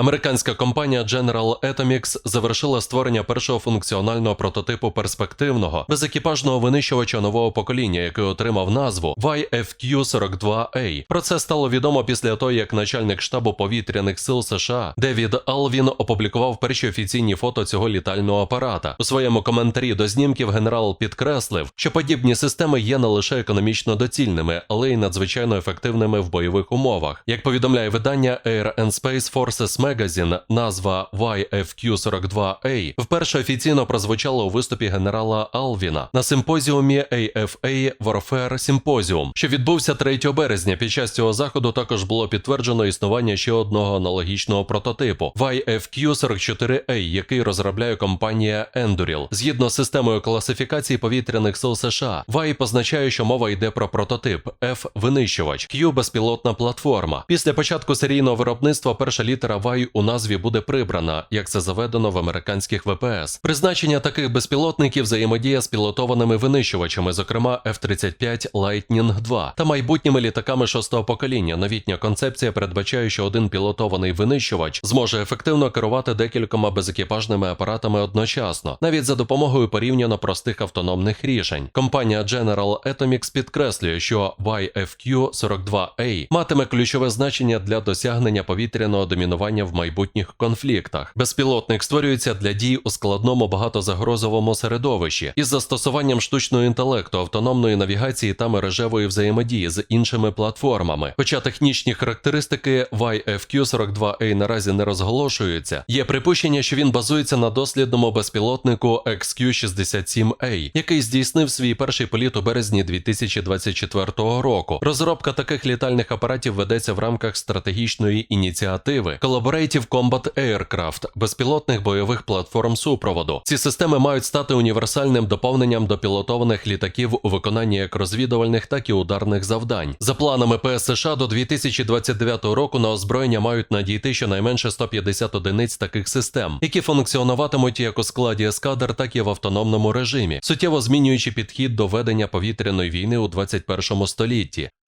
Американська компанія General Atomics завершила створення першого функціонального прототипу перспективного безекіпажного винищувача нового покоління, який отримав назву YFQ-42A. Про це стало відомо після того, як начальник штабу повітряних сил США Девід Алвін опублікував перші офіційні фото цього літального апарата. У своєму коментарі до знімків генерал підкреслив, що подібні системи є не лише економічно доцільними, але й надзвичайно ефективними в бойових умовах. Як повідомляє видання Air and Space Forces Magazine, назва YFQ-42A вперше офіційно прозвучала у виступі генерала Алвіна на симпозіумі AFA Warfare Symposium, що відбувся 3 березня. Під час цього заходу також було підтверджено існування ще одного аналогічного прототипу YFQ-44A, який розробляє компанія Enduril. Згідно з системою класифікації повітряних сил США, Y позначає, що мова йде про прототип F винищувач, Q безпілотна платформа. Після початку серійного виробництва перша літера Y у назві буде прибрана, як це заведено в американських ВПС. Призначення таких безпілотників взаємодія з пілотованими винищувачами, зокрема F-35 Lightning 2 та майбутніми літаками шостого покоління. Новітня концепція передбачає, що один пілотований винищувач зможе ефективно керувати декількома безекіпажними апаратами одночасно, навіть за допомогою порівняно простих автономних рішень. Компанія General Atomics підкреслює, що YFQ-42A матиме ключове значення для досягнення повітряного домінування в майбутніх конфліктах. Безпілотник створюється для дій у складному багатозагрозовому середовищі із застосуванням штучного інтелекту, автономної навігації та мережевої взаємодії з іншими платформами. Хоча технічні характеристики YFQ-42A наразі не розголошуються, є припущення, що він базується на дослідному безпілотнику XQ-67A, який здійснив свій перший політ у березні 2024 року. Розробка таких літальних апаратів ведеться в рамках стратегічної ініціативи Collaborative Combat Aircraft безпілотних бойових платформ супроводу. Ці системи мають стати універсальним доповненням до пілотованих літаків у виконанні як розвідувальних, так і ударних завдань. За планами ПС США до 2029 року на озброєння мають надійти щонайменше 150 одиниць таких систем, які функціонуватимуть як у складі ескадр, так і в автономному режимі, суттєво змінюючи підхід до ведення повітряної війни у 21 столітті.